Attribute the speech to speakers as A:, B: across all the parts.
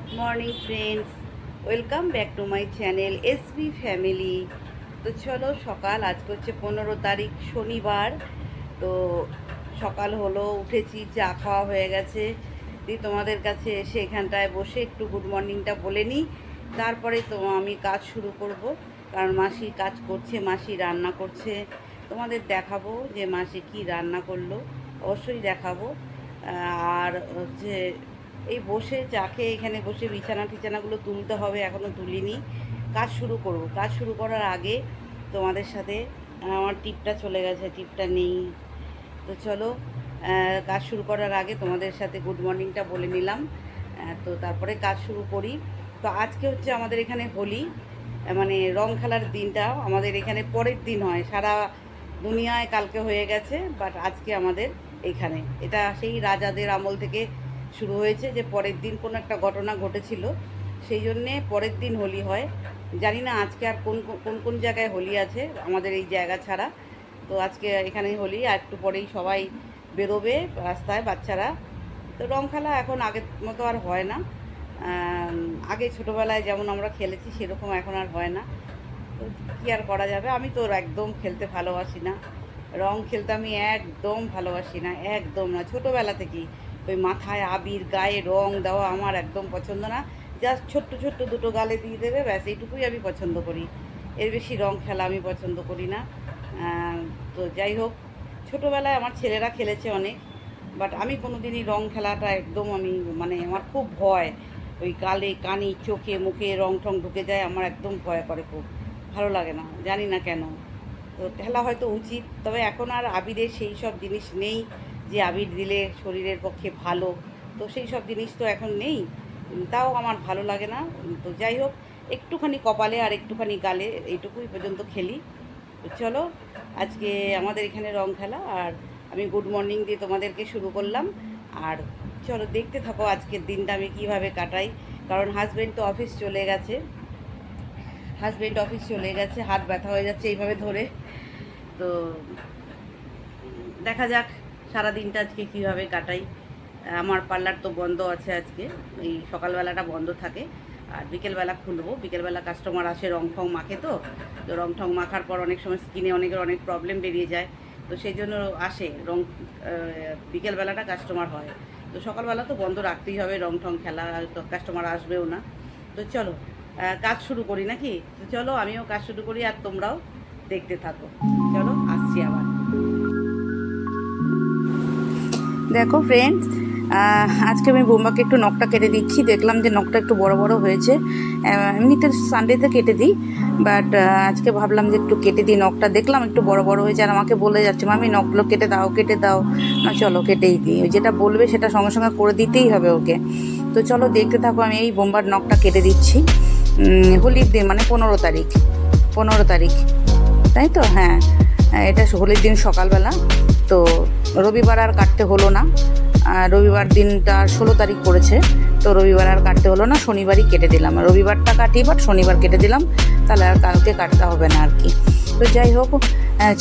A: Good morning friends welcome back to my channel SB family তো চলো, সকাল, আজকে হচ্ছে পনেরো তারিখ, শনিবার। তো সকাল হলো, উঠেছি, চা খাওয়া হয়ে গেছে। দিয়ে তোমাদের কাছে এসে এখানটায় বসে একটু গুড মর্নিংটা বলে নিই। তারপরে তো আমি কাজ শুরু করব, কারণ মাসি কাজ করছে, মাসি রান্না করছে। তোমাদের দেখাবো যে মাসি কি রান্না করল, অবশ্যই দেখাবো। আর হচ্ছে এই বসে যাকে এখানে বসে বিছানা টিছানাগুলো তুলতে হবে এখনও তুলিনি। কাজ শুরু করব। কাজ শুরু করার আগে তোমাদের সাথে আমার টিপটা চলে গেছে, টিপটা নেই। তো চলো কাজ শুরু করার আগে তোমাদের সাথে গুড মর্নিংটা বলে নিলাম। তো তারপরে কাজ শুরু করি। তো আজকে হচ্ছে আমাদের এখানে হোলি মানে রং খেলার দিনটা আমাদের এখানে পরের দিন হয়। সারা দুনিয়ায় কালকে হয়ে গেছে বাট আজকে আমাদের এখানে। এটা সেই রাজাদের আমল থেকে শুরু হয়েছে যে পরের দিন কোনো একটা ঘটনা ঘটেছিল, সেই জন্যে পরের দিন হোলি হয়। জানি না আজকে আর কোন, কোন- কোন জায়গায় হোলি আছে, আমাদের এই জায়গা ছাড়া। তো আজকে এখানেই হোলি, আর একটু পরেই সবাই বেরোবে রাস্তায় বাচ্চারা। তো রং খেলা এখন আগের মতো আর হয় না। আগে ছোটোবেলায় যেমন আমরা খেলেছি, সেরকম এখন আর হয় না। তো কী আর করা যাবে? আমি তো একদম খেলতে ভালোবাসি না। রং খেলতে আমি একদম ভালোবাসি না, একদম না। ছোটোবেলা থেকেই ওই মাথায় আবির, গায়ে রং দেওয়া আমার একদম পছন্দ না। জাস্ট ছোট্ট ছোট্ট দুটো গালে দিয়ে দেবে, ব্যাস, এইটুকুই আমি পছন্দ করি। এর বেশি রং খেলা আমি পছন্দ করি না। তো যাই হোক, ছোটোবেলায় আমার ছেলেরা খেলেছে অনেক বাট আমি কোনো দিনই রং খেলাটা একদম আমি মানে আমার খুব ভয়। ওই গালে, কানি, চোখে, মুখে রং টং ঢুকে যায়, আমার একদম ভয় করে খুব। ভালো লাগে না, জানি না কেন। তো খেলা হয়তো উচিত, তবে এখন আর আবিরের সেই সব জিনিস নেই। যে আবির দিলে শরীরের পক্ষে ভালো, তো সেই সব জিনিস তো এখন নেই। তাও আমার ভালো লাগে না। তো যাই হোক, একটুখানি কপালে আর একটুখানি গালে এইটুকুই পর্যন্ত খেলি। তো চলো, আজকে আমাদের এখানে রং খেলা, আর আমি গুড মর্নিং দিয়ে তোমাদেরকে শুরু করলাম। আর চলো, দেখতে থাকো আজকের দিনটা আমি কীভাবে কাটাই। কারণ হাজব্যান্ড তো অফিস চলে গেছে। হাজব্যান্ড অফিস চলে গেছে, হাত ব্যথা হয়ে যাচ্ছে এইভাবে ধরে। তো দেখা যাক সারা দিনটা আজকে কীভাবে কাটাই? আমার পার্লার তো বন্ধ আছে আজকে। এই সকালবেলাটা বন্ধ থাকে। আর বিকেলবেলা খুলবো। বিকেলবেলা কাস্টমার আসে রং ঠং মাখে তো। তো রং ঠং মাখার পর অনেক সময় স্কিনে অনেকের অনেক প্রবলেম বেরিয়ে যায়। তো সেই জন্য আসে রং বিকেলবেলাটা কাস্টমার হয়। তো সকালবেলা তো বন্ধ রাখতেই হবে। রং ঠং খেলা তো কাস্টমার আসবেও না। তো চলো কাজ শুরু করি নাকি? তো চলো, আমিও কাজ শুরু করি আর তোমরাও দেখতে থাকো। দেখো ফ্রেন্ডস আজকে আমি বোম্বাকে একটু নখটা কেটে দিচ্ছি। দেখলাম যে নখটা একটু বড় বড় হয়েছে। এমনিতে সানডেতে কেটে দিই বাট আজকে ভাবলাম যে একটু কেটে দিই নখটা। দেখলাম একটু বড় বড় হয়েছে আর আমাকে বলে যাচ্ছে মামি নখগুলো কেটে দাও কেটে দাও। না চলো কেটেই দিই। যেটা বলবে সেটা সঙ্গে সঙ্গে করে দিতেই হবে ওকে। তো চলো দেখতে থাকো আমি এই বোম্বার নখটা কেটে দিচ্ছি। হোলির দিন মানে পনেরো তারিখ। পনেরো তারিখ তাই তো? হ্যাঁ, এটা হোলির দিন সকালবেলা। তো রবিবার আর কাটতে হলো না। রবিবার দিনটা ষোলো তারিখ পড়েছে, তো রবিবার আর কাটতে হলো না, শনিবারই কেটে দিলাম। রবিবারটা কাটি বাট শনিবার কেটে দিলাম, তাহলে আর কালকে কাটতে হবে না আর কি। তো যাই হোক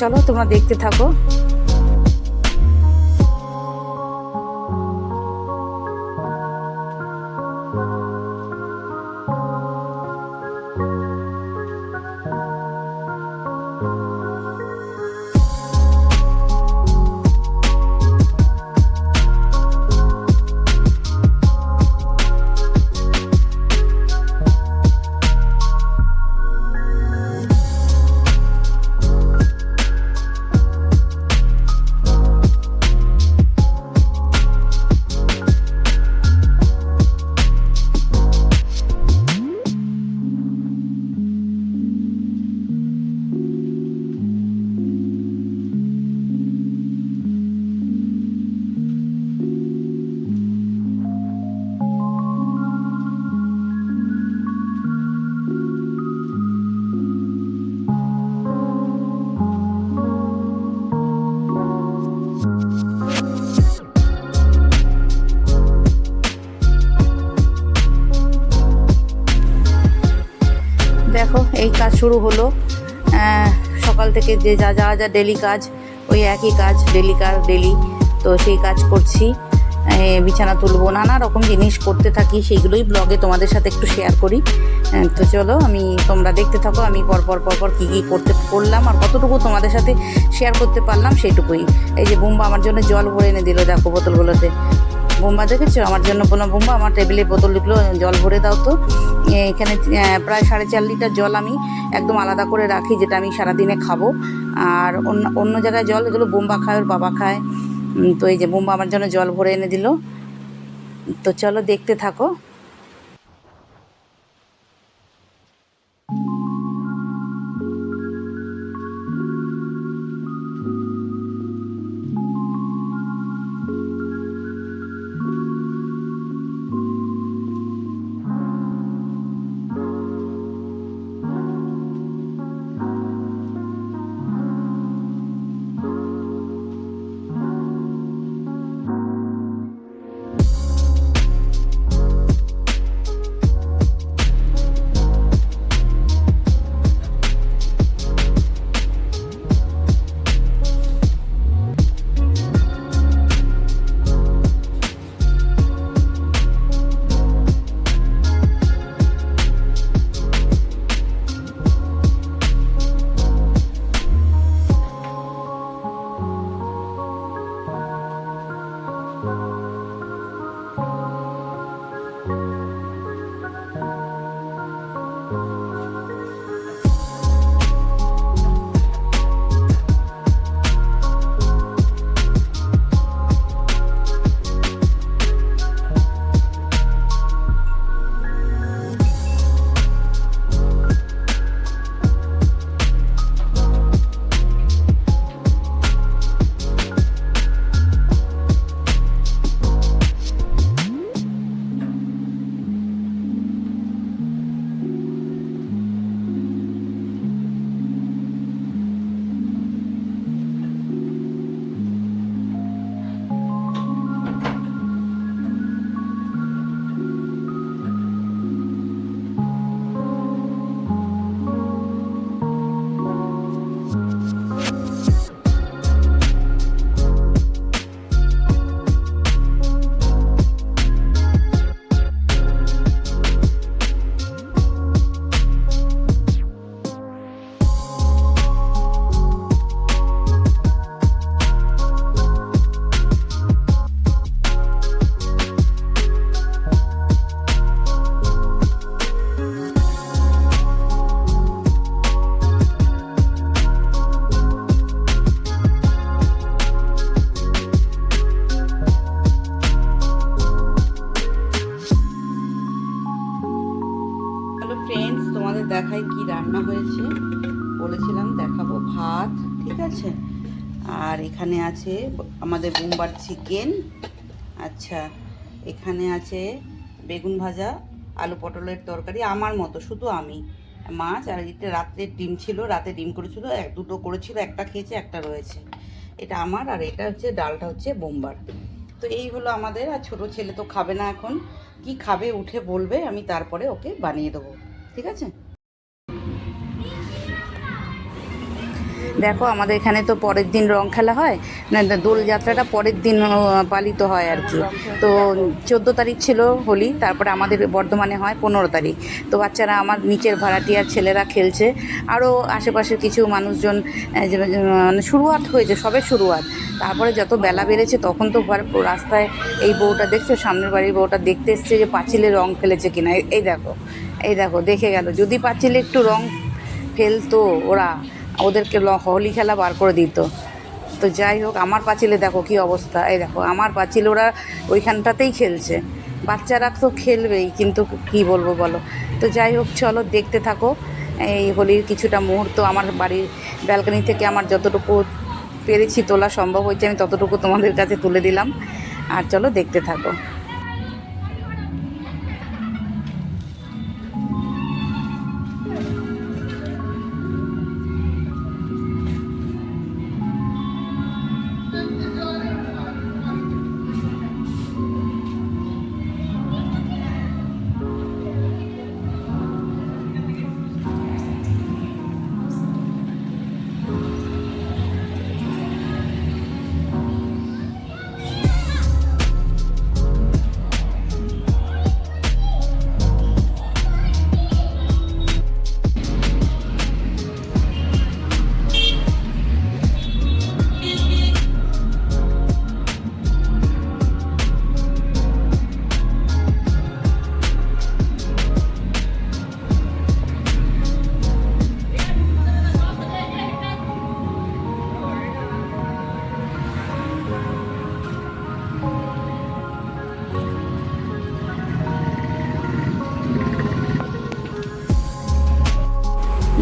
A: চলো তোমরা দেখতে থাকো। শুরু হলো। সকাল থেকে যে যা যা যা ডেলি কাজ, ওই একই কাজ ডেলি কাজ ডেলি তো সেই কাজ করছি। বিছানা তুলবো, নানা রকম জিনিস করতে থাকি, সেইগুলোই ব্লগে তোমাদের সাথে একটু শেয়ার করি। তো চলো, আমি, তোমরা দেখতে থাকো, আমি পরপর পরপর কী কী করতে করলাম আর কতটুকু তোমাদের সাথে শেয়ার করতে পারলাম সেটুকুই এই যে বুম্বা আমার জন্য জল ভরে এনে দিল, দেখো বোতলগুলোতে। বোম্বা দেখেছ? আমার জন্য কোনো বোম্বা আমার টেবিলের বোতলগুলো জল ভরে দাও তো। এখানে প্রায় সাড়ে চার লিটার জল আমি একদম আলাদা করে রাখি, যেটা আমি সারাদিনে খাব। আর অন্য অন্য জায়গায় জল, এগুলো বোম্বা খায়, ওর বাবা খায়। তো এই যে বোম্বা আমার জন্য জল ভরে এনে দিল। তো চলো দেখতে থাকো। ফ্রেন্ডস তোমাদের দেখাই কি রান্না হয়েছে। বলেছিলাম দেখাবো ভাত, ঠিক আছে? আর এখানে আছে আমাদের বোম্বার চিকেন। আচ্ছা এখানে আছে বেগুন ভাজা, আলু পটলের তরকারি, আমার মতো, শুধু আমি। মাছ আর এটা রাত্রে ডিম ছিল, রাতে ডিম করেছিল, এক দুটো করেছিল, একটা খেয়েছে, একটা রয়েছে। এটা আমার আর এটা হচ্ছে, ডালটা হচ্ছে বোম্বার। তো এই হলো আমাদের, আর ছোট ছেলে তো খাবে না এখন। কি খাবে, উঠে বলবে, আমি তারপরে ওকে বানিয়ে দেবো। ঠিক আছে? দেখো, আমাদের এখানে তো পরের দিন রং খেলা হয়, না দোলযাত্রাটা পরের দিন পালিত হয় আর কি। তো চোদ্দ তারিখ ছিল হোলি, তারপরে আমাদের বর্ধমানে হয় পনেরো তারিখ। তো বাচ্চারা আমার নিচের ভাড়াটিয়ার ছেলেরা খেলছে। আরও আশেপাশের কিছু মানুষজন মানে শুরুয়াত হয়েছে, সবে শুরুয়াত। তারপরে যত বেলা বেড়েছে, তখন তো রাস্তায় এই বউটা দেখছ, সামনের বাড়ির বউটা দেখতে এসছে যে পাঁচিলে রং ফেলেছে কিনা। এই দেখো এই দেখো, দেখে গেল। যদি পাঁচিলে একটু রং ফেলতো ওরা ওদেরকে হোলি খেলা বার করে দিত। তো যাই হোক, আমার পাঁচিলে দেখো কি অবস্থা। এই দেখো, আমার পাঁচিল ওরা ওইখানটাতেই খেলছে। বাচ্চারা তো খেলবেই, কিন্তু কি বলব বলো। তো যাই হোক, চলো দেখতে থাকো। এই হোলির কিছুটা মুহূর্ত আমার বাড়ির ব্যালকনি থেকে আমার যতটুকু পেরেছি তোলা সম্ভব হয়েছে, আমি ততটুকু তোমাদের কাছে তুলে দিলাম। আর চলো দেখতে থাকো।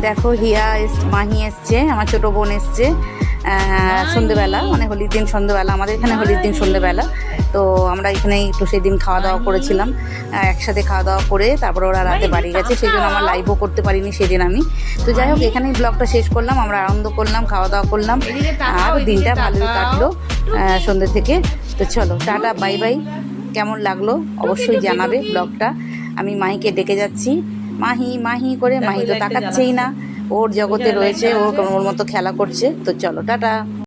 A: দেখো হিয়া এস মাহি এসছে আমার ছোট বোন এসছে সন্ধেবেলা মানে হোলির দিন সন্ধেবেলা আমাদের এখানে হোলির দিন সন্ধেবেলা। তো আমরা এখানে একটু সেদিন খাওয়া দাওয়া করেছিলাম একসাথে খাওয়া দাওয়া করে তারপর ওরা রাতে বাড়ি গেছে সেই জন্য আমার লাইভও করতে পারিনি সেদিন আমি। তো যাই হোক এখানেই ব্লগটা শেষ করলাম আমরা আনন্দ করলাম খাওয়া দাওয়া করলাম আর দিনটা ভালোই কাটলো সন্ধ্যে থেকে। তো চলো টাটা বাই বাই কেমন লাগল? অবশ্যই জানাবে ব্লগটা আমি মাহিকে ডেকে যাচ্ছি। মাহি মাহি করে মাহি তো তাকাচ্ছেই না। ওর জগতে রয়েছে ওর ওর মতো খেলা করছে। তো চলো টাটা।